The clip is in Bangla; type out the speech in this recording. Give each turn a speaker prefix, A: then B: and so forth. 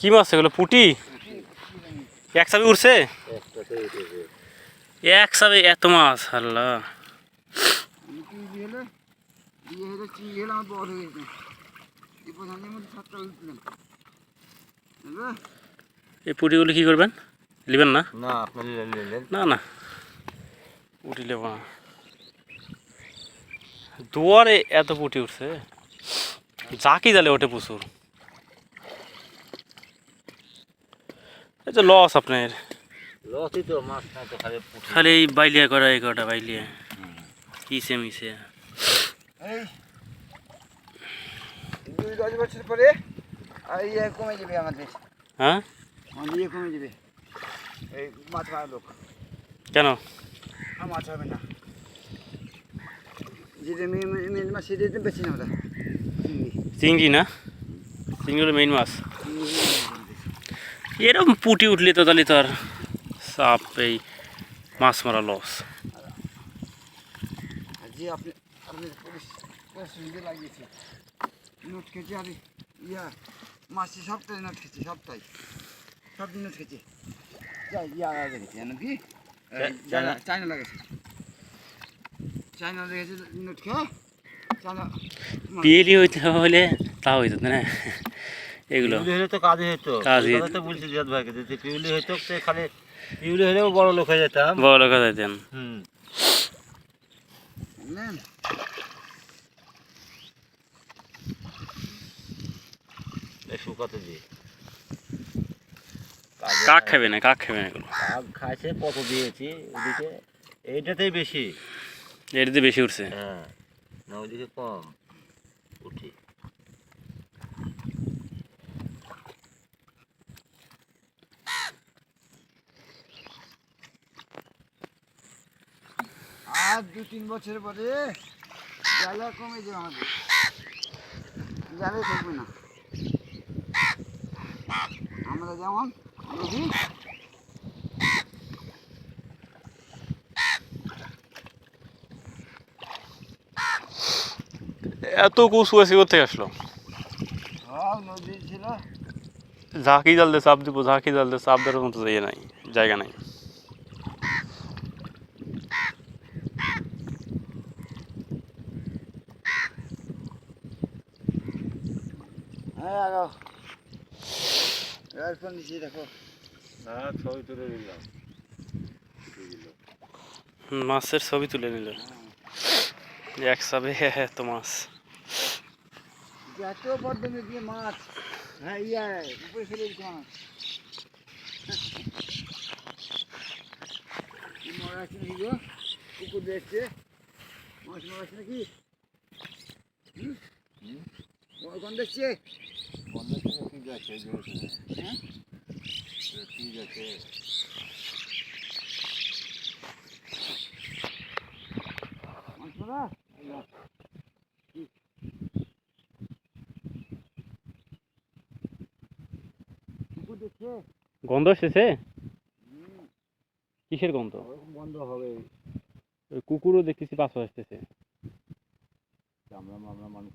A: কি মাছ এগুলো? পুটি? এক চাবি উঠছে এক চাবি এত মাছ আল্লাহ।
B: এই
A: পুটিগুলো কি করবেন? নেবেন না?
C: না
A: না পুটি নেব না। দুয়ারে এত পুটি উঠছে। জাকি জালে ওঠে প্রচুর। এই যে লস আপনার
C: লসই তো মাছ না তো খালি পুঁটি।
A: খালি এই বাইলিয়া করা এই কটা বাইলিয়া কিসে মিশে
B: এই দুই দশ বছর পরে আর ইয়ে কমে যাবে আমাদের
A: হ্যাঁ
B: আমাদের ইয়ে কমে যাবে এই মাছ মারা লোক
A: কেন
B: আর মাছ হবে না যেটা মেয়ে মেয়ে মাছ সেটা তো বেশি না আমরা চিংড়ি
A: চিংড়ি না চিংড়ি হলো মেইন মাছ
B: চিংড়ি হলো আমাদের।
A: এরকম পুটি উঠলে তো তাহলে তো আর সাপ এই মাছ মারা লস
B: সুবিধা লাগিয়েছে। নোট খেয়েছে সপ্তাহে সব নোট খেয়েছে। যাই লেগেছে জানো কি এই চায়না লেগেছে চায়না লেগেছে নোট খেয়ে চায়না
A: পিএলি হইতে হলে তা হইতো না? এগুলো।
C: তো কাজে হতো।
A: কাজে
C: তো বলছি জিয়াদ ভাইকে যদি পিউলি হতো তো খালি পিউলি হলেও বড় লোক হয়ে যেতাম।
A: বড় লোক যাইতেন
C: হুম। শুকাতে দিয়ে
A: কাক খাবে না কাক খাবে না
C: কাক খাইছে কত দিয়েছি ওদিকে। এইটাতেই বেশি।
A: এটাতে বেশি উঠছে।
C: হ্যাঁ না ওইদিকে কম। উঠি।
B: আর দু তিন বছর পরে জায়গা কমে যাবে আমাদের জালে থাকবে না আমরা যেমন দেখি
A: এত কুচু আছে কোথেকে আসলো
B: সব নদী ছিল
A: ঝাঁকি জাল দিয়ে চাপ দিব ঝাঁকি জাল দিয়ে চাপ দেওয়ার মতো জায়গা নাই জায়গা নাই
B: হ্যাঁ আগো এয়ারফোন দিচ্ছি দেখো।
C: হ্যাঁ ছবি তুলে দিলাম
A: মাছের ছবি তুলে নিল। এক চাবে এত মাছ।
B: এত বদ্ধ দিয়ে মাছ। হ্যাঁ ইয়া উপরে ফেলে মাছ। কি আছে নাকি গো? কুকুর দেখছে। মাছ মরা আছে নাকি? হুম? দেখছে
C: পঞ্চাশ টাকা ঠিক আছে
B: হ্যাঁ
C: ঠিক আছে
B: কুকুর দেখছে
A: গন্ধ এসেছে কিসের গন্ধ?
C: বন্ধ হবে
A: ওই কুকুরও দেখতেছি পাশে আসতেছে।
C: আমরা আমরা মানুষ